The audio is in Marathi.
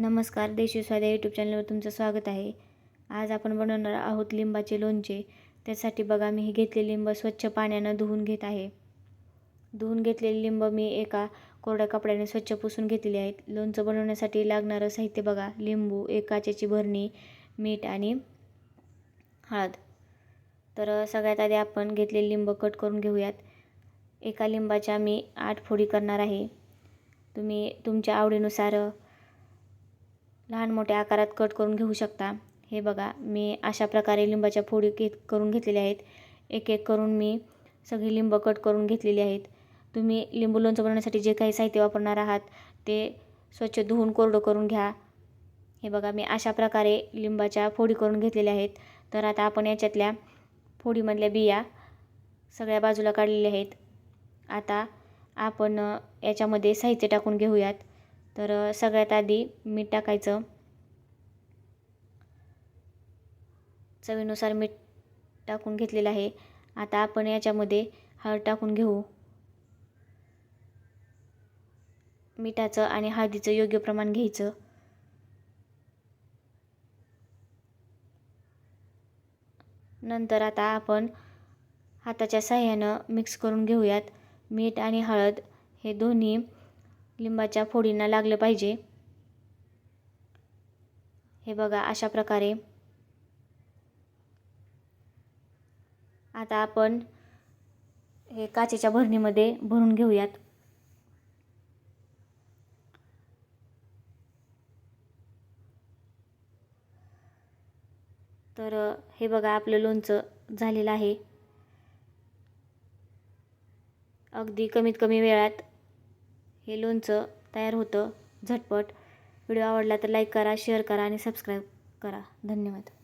नमस्कार देशी स्वाद्या यूट्यूब चॅनलवर तुमचं स्वागत आहे. आज आपण बनवणार आहोत लिंबाचे लोणचे. त्यासाठी बघा मी हे घेतलेले लिंब स्वच्छ पाण्यानं धुवून घेत आहे. धुवून घेतलेले लिंब मी एका कोरड्या कपड्याने स्वच्छ पुसून घेतलेले आहेत. लोणचं बनवण्यासाठी लागणारं साहित्य बघा लिंबू एक काचेची भरणी मीठ आणि हळद. तर सगळ्यात आधी आपण घेतलेले लिंब कट करून घेऊयात. एका लिंबाच्या मी आठ फोडी करणार आहे. तुम्ही तुमच्या आवडीनुसार लहान मोठ्या आकारात कट करून घेऊ शकता. हे बघा मी अशा प्रकारे लिंबाच्या फोडी घेत करून घेतलेल्या आहेत. एक एक करून मी सगळी लिंब कट करून घेतलेली आहेत. तुम्ही लिंबू लोणचं बनवण्यासाठी जे काही साहित्य वापरणार आहात ते स्वच्छ धुवून कोरडं करून घ्या. हे बघा मी अशा प्रकारे लिंबाच्या फोडी करून घेतलेल्या आहेत. तर आता आपण याच्यातल्या फोडीमधल्या बिया सगळ्या बाजूला काढलेल्या आहेत. आता आपण याच्यामध्ये साहित्य टाकून घेऊयात. तर सगळ्यात आधी मीठ टाकायचं. चवीनुसार मीठ टाकून घेतलेलं आहे. आता आपण याच्यामध्ये हळद टाकून घेऊ. मिठाचं आणि हळदीचं योग्य प्रमाण घ्यायचं. नंतर आता आपण हाताच्या साह्यानं मिक्स करून घेऊयात. मीठ आणि हळद हे दोन्ही लिंबाच्या फोडींना लागलं पाहिजे. हे बघा अशा प्रकारे. आता आपण हे काचेच्या भरणीमध्ये भरून घेऊयात. तर हे बघा आपलं लोणचं झालेलं आहे. अगदी कमीत कमी वेळात हे लोणचं तयार होतं. झटपट. व्हिडिओ आवडला तर लाईक करा शेअर करा आणि सबस्क्राईब करा. धन्यवाद.